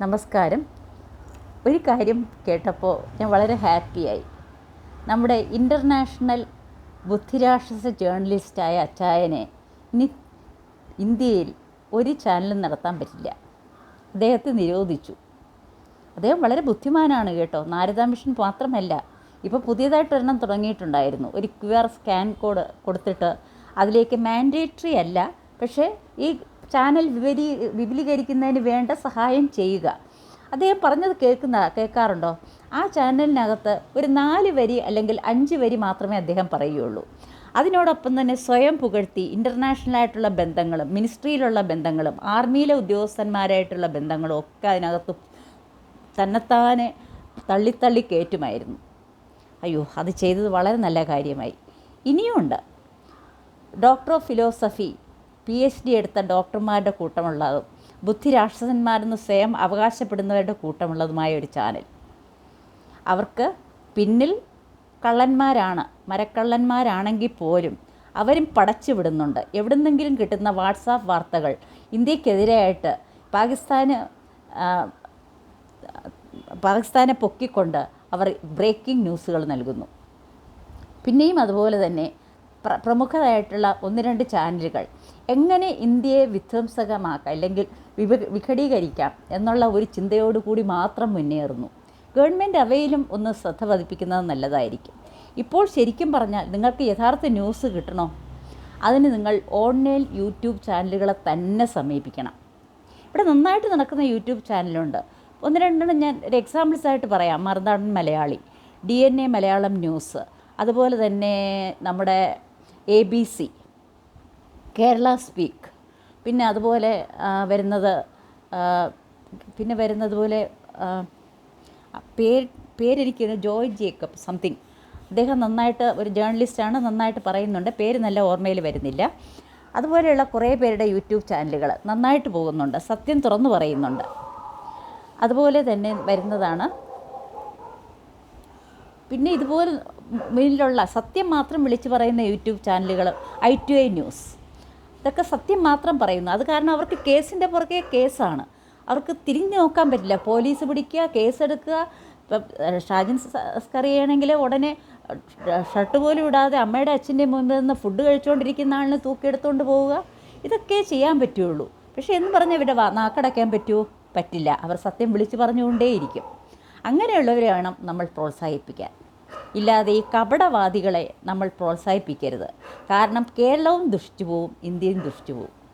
നമസ്കാരം. ഒരു കാര്യം കേട്ടപ്പോൾ ഞാൻ വളരെ ഹാപ്പിയായി. നമ്മുടെ ഇന്റർനാഷണൽ ബുദ്ധിരാക്ഷസ ജേർണലിസ്റ്റായ അച്ചായനെ ഇനി ഇന്ത്യയിൽ ഒരു ചാനലും നടത്താൻ പറ്റില്ല. അദ്ദേഹത്തെ നിരോധിച്ചു. അദ്ദേഹം വളരെ ബുദ്ധിമാനാണ് കേട്ടോ. നാരദ മിഷൻ മാത്രമല്ല ഇപ്പോൾ പുതിയതായിട്ട് ഒരെണ്ണം തുടങ്ങിയിട്ടുണ്ടായിരുന്നു. ഒരു ക്യു ആർ സ്കാൻ കോഡ് കൊടുത്തിട്ട് അതിലേക്ക് മാൻഡേറ്ററി അല്ല പക്ഷേ ഈ ചാനൽ വിപരീ വിപുലീകരിക്കുന്നതിന് വേണ്ട സഹായം ചെയ്യുക. അദ്ദേഹം പറഞ്ഞത് കേൾക്കുന്ന കേൾക്കാറുണ്ടോ? ആ ചാനലിനകത്ത് ഒരു നാല് വരി അല്ലെങ്കിൽ അഞ്ച് വരി മാത്രമേ അദ്ദേഹം പറയുകയുള്ളൂ. അതിനോടൊപ്പം തന്നെ സ്വയം പുകഴ്ത്തി ഇന്റർനാഷണലായിട്ടുള്ള ബന്ധങ്ങളും മിനിസ്ട്രിയിലുള്ള ബന്ധങ്ങളും ആർമിയിലെ ഉദ്യോഗസ്ഥന്മാരായിട്ടുള്ള ബന്ധങ്ങളും ഒക്കെ അതിനകത്ത് തന്നെത്താനെ തള്ളിത്തള്ളി കയറ്റുമായിരുന്നു അയ്യോ അത് ചെയ്തത് വളരെ നല്ല കാര്യമായി. ഇനിയുമുണ്ട് doctor of philosophy P H D എടുത്ത ഡോക്ടർമാരുടെ കൂട്ടമുള്ളതും ബുദ്ധി രാക്ഷസന്മാരെന്ന് സ്വയം അവകാശപ്പെടുന്നവരുടെ കൂട്ടമുള്ളതുമായ ഒരു ചാനൽ അവർക്ക് പിന്നിൽ കള്ളന്മാരാണ് മരക്കള്ളന്മാരാണെങ്കിൽ പോലും അവരും പടച്ചു വിടുന്നുണ്ട്. എവിടുന്നെങ്കിലും കിട്ടുന്ന വാട്സാപ്പ് വാർത്തകൾ ഇന്ത്യക്കെതിരെയായിട്ട് പാകിസ്ഥാന് പാകിസ്ഥാനെ പൊക്കിക്കൊണ്ട് അവർ ബ്രേക്കിംഗ് ന്യൂസുകൾ നൽകുന്നു. പിന്നെയും അതുപോലെ തന്നെ പ്രമുഖരായിട്ടുള്ള ഒന്ന് രണ്ട് ചാനലുകൾ എങ്ങനെ ഇന്ത്യയെ വിധ്വംസകമാക്കാം അല്ലെങ്കിൽ വിഭ വിഘടീകരിക്കാം എന്നുള്ള ഒരു ചിന്തയോടുകൂടി മാത്രം മുന്നേറുന്നു. ഗവൺമെന്റ് അവയിലും ഒന്ന് ശ്രദ്ധ പതിപ്പിക്കുന്നത് നല്ലതായിരിക്കും. ഇപ്പോൾ ശരിക്കും പറഞ്ഞാൽ നിങ്ങൾക്ക് യഥാർത്ഥ ന്യൂസ് കിട്ടണോ? അതിന് നിങ്ങൾ ഓൺലൈൻ യൂട്യൂബ് ചാനലുകളെ തന്നെ സമീപിക്കണം. ഇവിടെ നന്നായിട്ട് നടക്കുന്ന യൂട്യൂബ് ചാനലുണ്ട്. ഒന്ന് രണ്ടെണ്ണം ഞാൻ ഒരു എക്സാമ്പിൾസ് ആയിട്ട് പറയാം. Marunadan Malayali D N A Malayalam news. അതുപോലെ തന്നെ നമ്മുടെ A B C Kerala speak പിന്നെ അതുപോലെ വരുന്നത് പിന്നെ വരുന്നത് പോലെ പേര് പേരെനിക്ക് ജോയ് ജേക്കബ് സംതിങ്. അദ്ദേഹം നന്നായിട്ട് ഒരു ജേർണലിസ്റ്റാണ് നന്നായിട്ട് പറയുന്നുണ്ട്. പേര് നല്ല ഓർമ്മയിൽ വരുന്നില്ല. അതുപോലെയുള്ള കുറേ പേരുടെ യൂട്യൂബ് ചാനലുകൾ നന്നായിട്ട് പോകുന്നുണ്ട്. സത്യം തുറന്നു പറയുന്നുണ്ട്. അതുപോലെ തന്നെ വരുന്നതാണ് പിന്നെ ഇതുപോലെ മുന്നിലുള്ള സത്യം മാത്രം വിളിച്ചു പറയുന്ന യൂട്യൂബ് ചാനലുകൾ ഐ ടു ഐ ന്യൂസ്. ഇതൊക്കെ സത്യം മാത്രം പറയുന്നു. അത് കാരണം അവർക്ക് കേസിന്റെ പുറകെ കേസാണ്. അവർക്ക് തിരിഞ്ഞു നോക്കാൻ പറ്റില്ല. പോലീസ് പിടിക്കുക കേസെടുക്കുക. ഇപ്പം ഷാജിൻ സ്കറിയാണെങ്കിൽ ഉടനെ ഷർട്ട് പോലും ഇടാതെ അമ്മയുടെ അച്ഛന്റെ മുമ്പിൽ നിന്ന് ഫുഡ് കഴിച്ചുകൊണ്ടിരിക്കുന്ന ആളിനെ തൂക്കിയെടുത്തുകൊണ്ട് പോവുക. ഇതൊക്കെ ചെയ്യാൻ പറ്റുള്ളൂ. പക്ഷേ എന്ന് പറഞ്ഞാൽ ഇവിടെ നാക്കടക്കാൻ പറ്റുമോ പറ്റില്ല. അവർ സത്യം വിളിച്ചു പറഞ്ഞുകൊണ്ടേയിരിക്കും. അങ്ങനെയുള്ളവരെ വേണം നമ്മൾ പ്രോത്സാഹിപ്പിക്കാൻ. ഇല്ലാതെ ഈ കപടവാദികളെ നമ്മൾ പ്രോത്സാഹിപ്പിക്കരുത്. കാരണം കേരളവും ദുഷിച്ചു പോവും ഇന്ത്യയും ദുഷിച്ചു പോവും